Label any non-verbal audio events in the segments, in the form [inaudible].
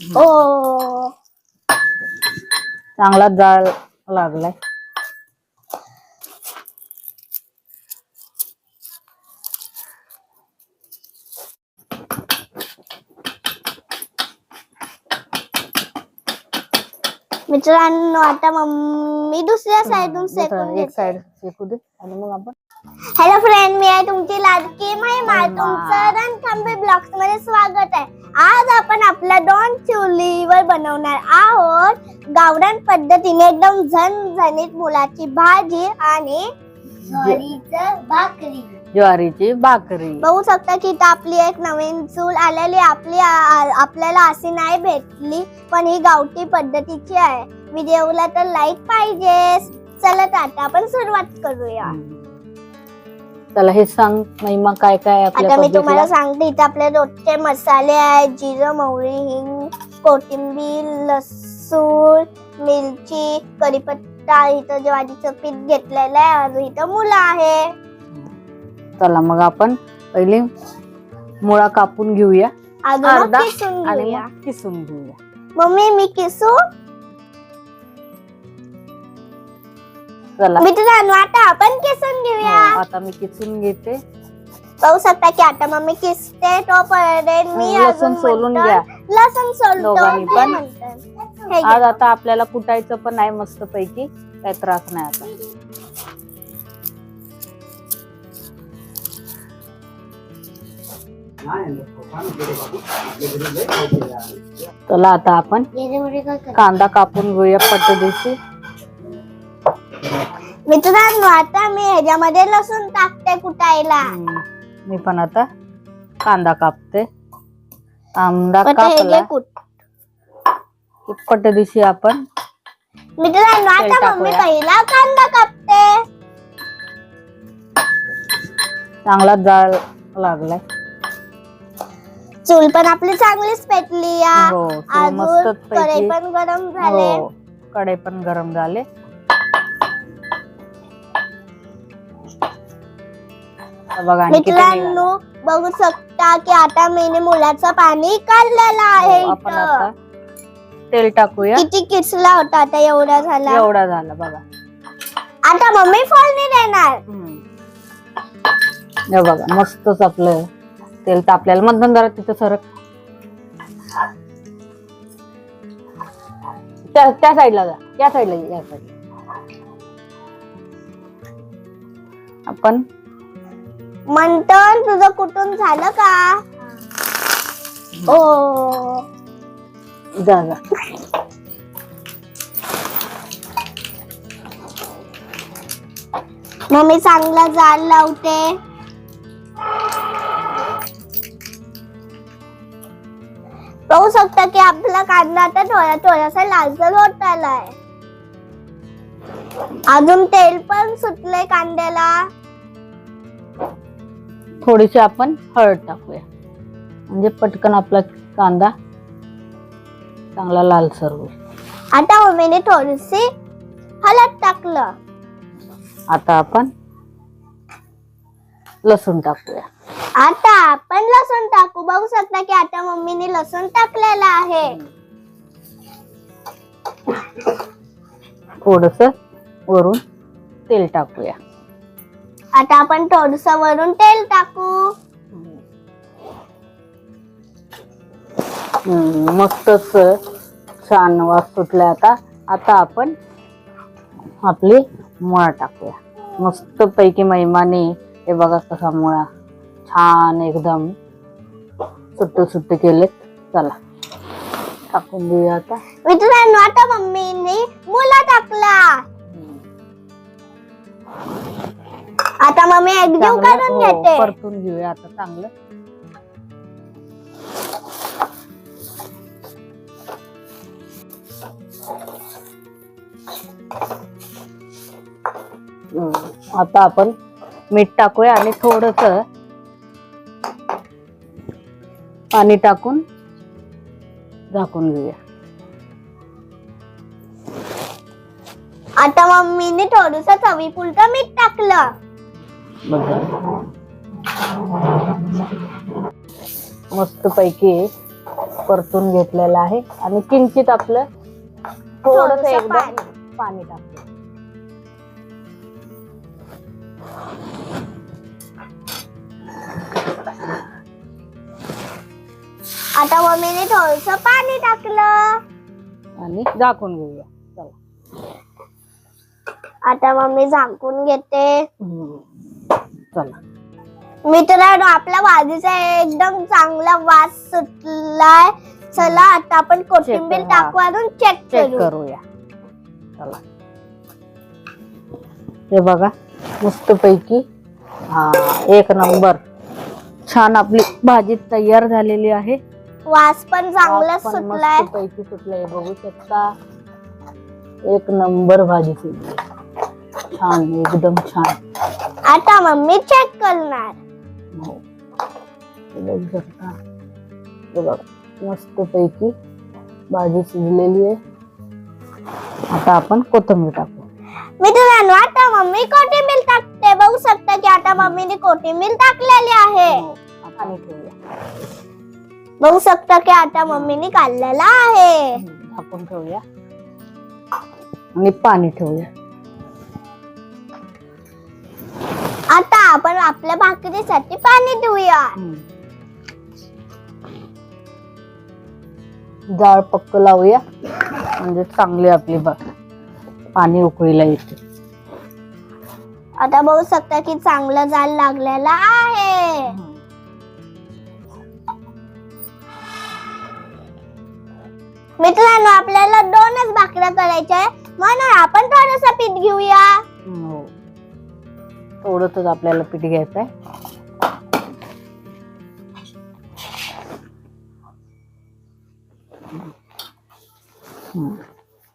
हो. चांगला जाळ लागलाय. मित्रांनो आता मम्मी दुसऱ्या साईडून सेकून एक घेते. साइड शेकू दे. आणि मग आपण हॅलो फ्रेंड मी आहे तुमची लाडकी महिमा. तुमचं रणथंबे ब्लॉग्समध्ये स्वागत आहे. आज आपण आपल्या दोन चुलीवर बनवणार आहोत गावरान पद्धतीने एकदम झणझणीत मुलाची भाजी आणि भाकरी. ज्वारीची भाकरी. बघू शकता की इथं आपली एक नवीन चूल आलेली. आपली आ- आपल्याला अशी नाही भेटली पण ही गावठी पद्धतीची आहे. व्हिडिओला तर लाईक पाहिजे चला तर आता आपण सुरुवात करूया. चला हे सांग महिमा काय काय आपल्या आता मी तुम्हाला सांगते इथे आपले रोजचे मसाले आहेत. जिरं मोहरी हिंग कोथिंबीर लसूण मिरची कढीपत्ता इथं ज्वारीचं पीठ घेतलेलं आहे आणि इथं मुलं आहे. चला मग आपण पहिले मुळा कापून घेऊया. अजून अर्धा किसून आणि घेऊया. मग किसून घेऊया. मम्मी मी किसू? चला. मित्रांनो आता. आपण किसून घेऊया. हो, आता मी किसून घेते. पाहू शकता की आता मम्मी किसते तोपर्यंत मी लसूण अजून सोलून म्हणतो- घ्या. लसूण सोलतो. दोघांनी ते पण. हे आज. आता आपल्याला कुटायचं पण आहे मस्त पैकी काही त्रास नाही आता. चला आता आपण. कांदा कापून घेऊया पद्धतीची मित्रांनो आता मी ह्याच्यामध्ये लसूण टाकते कुटायला. हम्म. मी पण आता कांदा कापते. कांदा पण ते हे कापला. घे कुट. की पद्धतीशी आपण. मित्रांनो तेल आता मम्मी टाकूया. पहिला कांदा कापते. चांगला जाळ लागलाय. चूल पण आपली चांगलीच पेटली या. हो अजून मस्त कढई पण गरम झाले. हो कढई पण गरम झाले. बघा आणि किती निघालं. मित्रांनो बघू शकता की आता मी मुलाचं पाणी काढलेलं आहे हो, आपण इथं. आता तेल टाकूया. किती किसला होता आता एवढा झाला? एवढा झाला बघा. आता मम्मी फोडणी देणार. हम्म. हे बघा मस्तच आपलं तेल तापल्याला मधून जरा तिथं सरक. त्या त्या साईडला जा. या साईडला या साईडला. आपण मंथन तुझं कुठून झालं का? ओ. जा जा. मम्मी चांगला जाल लावते. पाहू शकता की आपला कांदा आता थोडा थोडासा लालसर होत आलाय. अजून तेल पण सुटलंय कांद्याला. थोडीशी आपण हळद टाकूया. म्हणजे पटकन आपला कांदा चांगला लालसर होईल. आता मम्मीने थोडीशी हळद टाकलं. आता आपण लसूण टाकूया. आता आपण लसूण टाकू. बघू शकता की आता मम्मीने लसूण टाकलेला आहे. थोडस वरून तेल टाकूया. आता आपण थोडस वरून तेल टाकू. मस्तच छान वास सुटलाय आता. आता आपण आपली मुळा टाकूया. मस्त पैकी महिमाने हे बघा कसा मुळा. छान एकदम सुट्ट सुट्ट केलेत. चला टाकून देऊया आता. मित्रांनो आता मम्मीने मुला टाकला. आता मम्मी एकजीव चांगलं करून हो, घेते. परतून घेऊया आता चांगलं. हम्म, आता आपण मीठ टाकूया आणि थोडस पाणी टाकून झाकून घेऊया. आता मम्मीने थोडस चवी पुलतं मीठ टाकलं. बघा. मस्त पैकी परतून घेतलेला आहे. आणि किंचित आपलं थोडस एकदा पाणी. टाकतो आता मम्मीने थोडस पाणी टाकलं. आणि झाकून घेऊया. चला. आता मम्मी झाकून घेते. चला. मित्रांनो आपल्या भाजीचा एकदम चांगला वास सुटलाय. चला आता आपण कोथिंबीर करा. टाकू आणि चेक चेक करू. करूया. चला. हे बघा मस्त पैकी हा एक नंबर. छान आपली भाजी तयार झालेली आहे. वास पण चांगला सुटलाय. पैकी सुटलाय. बघू शकता. एक नंबर भाजी सुटली छान एकदम छान. आता मम्मी चेक करणार. हो. हे बघू शकता हे बघा मस्त पैकी भाजी शिजलेली आहे. आता आपण कोथिंबीर टाकू. मित्रांनो आता मम्मी कोथिंबीर टाकते. बघू शकता की आता मम्मीने कोथिंबीर टाकलेली आहे. हो, आता पाणी ठेवूया. बघू शकता की आता मम्मीने काढलेला आहे. झाकून ठेवूया. आणि पाणी ठेवूया. आता आपण आपल्या भाकरीसाठी पाणी देऊया. जाळ पक्क लावूया. म्हणजे चांगली आपली पाणी उकळीला येते. आता बघू शकता की चांगला जाल लागलेला आहे. मित्रांनो आपल्याला दोनच भाकऱ्या करायच्या आहे म्हणून आपण थोडस पीठ घेऊया. थोडंच आपल्याला पीठ घ्यायचं आहे.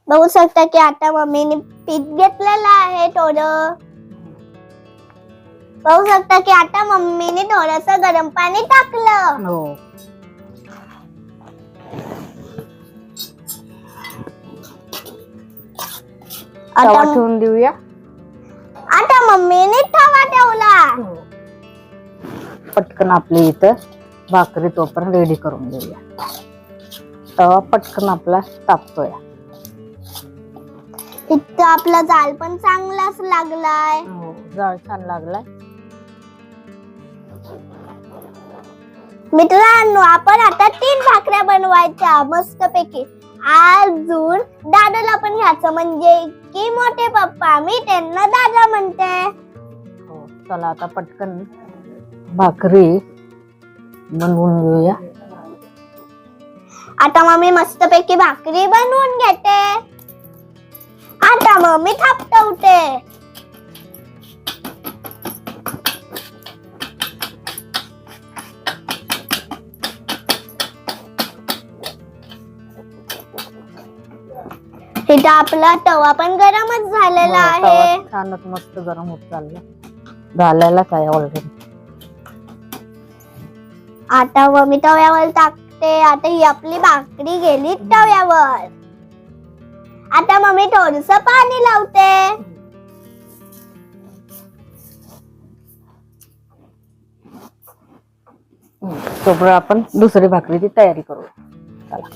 बघू शकता की आता मम्मीने पीठ घेतलेलं आहे थोडं. बघू शकता की आता मम्मीने थोडस गरम पाणी टाकलं. हो. तवा आता ठेवून देऊया. आता मम्मीने ठेवला पटकन आपली इथं भाकरी तोपर्यंत रेडी करून घेऊया. तवा पटकन आपला तापतोय. इथं आपला जाल पण चांगलाच लागलाय. जाळ छान लागलाय. मित्रांनो आपण आता तीन भाकऱ्या बनवायच्या मस्त पैकी अजून दादाला पण घ्यायचं म्हणजे की मोठे पप्पा मी त्यांना दादा म्हणते. हो चला आता पटकन भाकरी बनवून घेऊया. आता मम्मी मस्त पैकी भाकरी बनवून घेते. आता मम्मी थापटवते. तिथं आपला तवा पण गरमच झालेला हो, आहे. छानच मस्त गरम होत चालला. झालेलाच आहे. ऑलरेडी आता मम्मी तव्यावर टाकते. आता ही आपली भाकरी गेली तव्यावर. आता मम्मी थोडस पाणी लावते. तोपर्यंत आपण दुसरी भाकरीची तयारी करू. चला.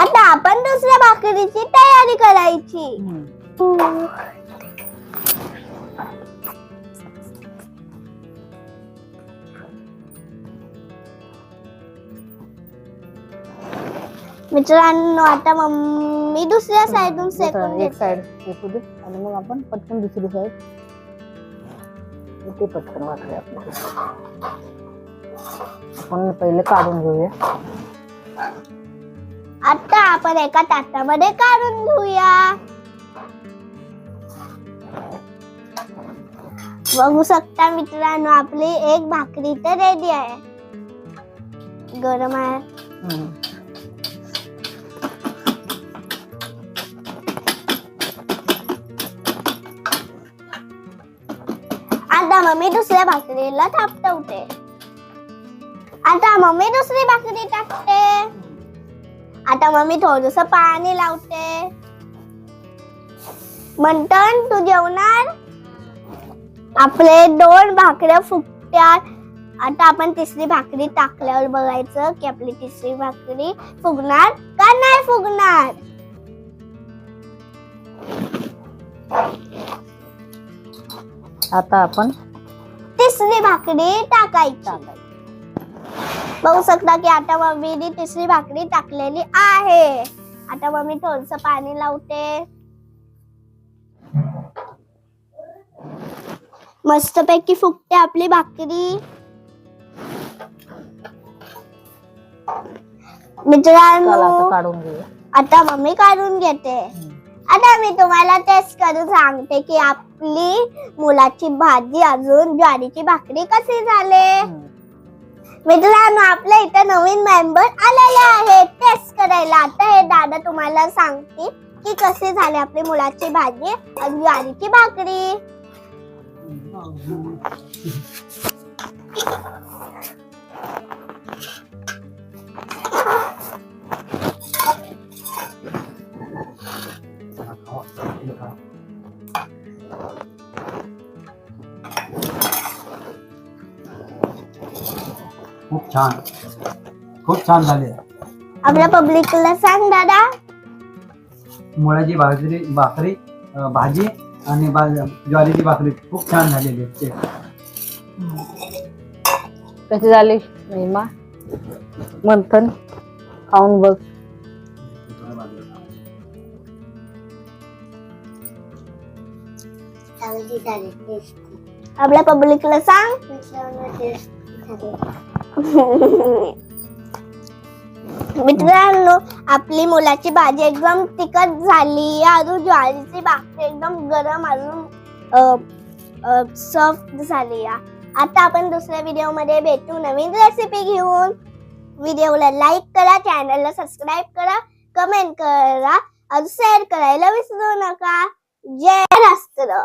आता आपण दुसऱ्या भाकरीची तयारी करायची. मित्रांनो आता मम्मी दुसऱ्या साईडून सेकून एक घेते. साइड दे. आणि मग आपण पटकन दुसरी साईड ते पटकन आपली आपण. पहिले काढून घेऊया. आता आपण एका ताटामध्ये काढून घेऊया. बघू शकता मित्रांनो आपली एक भाकरी तर रेडी आहे. गरम आहे. हम्म. मम्मी दुसऱ्या भाकरीला थापटवते आता मम्मी दुसरी भाकरी टाकते. आता मम्मी थोडस पाणी लावते. मंटन तू जेवणार? आपले दोन भाकऱ्या फुगत्यात. आता आपण तिसरी भाकरी टाकल्यावर बघायचं की आपली तिसरी भाकरी फुगणार का नाही फुगणार? आता आपण तिसरी भाकरी टाकायची. बघू शकता की आता मम्मीने तिसरी भाकरी टाकलेली आहे. आता मम्मी थोडस पाणी लावते. मस्तपैकी फुगते आपली भाकरी. मित्रांनो आता मम्मी काढून घेते. आता मी तुम्हाला टेस्ट करून सांगते की आपली मुलाची भाजी अजून ज्वारीची भाकरी कशी झाले. मित्रांनो आपल्या इथं नवीन मेंबर आलेले आहेत. टेस्ट करायला. आता हे दादा तुम्हाला सांगतील की कशी झाली आपली मुलाची भाजी आणि ज्वारीची भाकरी. छान. खूप छान झाले. आपल्या पब्लिकला सांग दादा. मुळाची भाजरी भाकरी अं, भाजी आणि बा- ज्वारीची भाकरी खूप छान झालेली आहे. कशी झाली महिमा मंथन खाऊन बघ. आपल्या पब्लिकला सांग. [laughs] मित्रांनो आपली मुलाची भाजी एकदम तिखट झाली अजून ज्वारीची भाकरी एकदम गरम अजून सॉफ्ट झाली आता आपण दुसऱ्या व्हिडिओमध्ये भेटू नवीन रेसिपी घेऊन. व्हिडिओला लाईक करा चॅनलला सबस्क्राईब करा कमेंट करा अजून शेअर करायला विसरू नका. जय राष्ट्र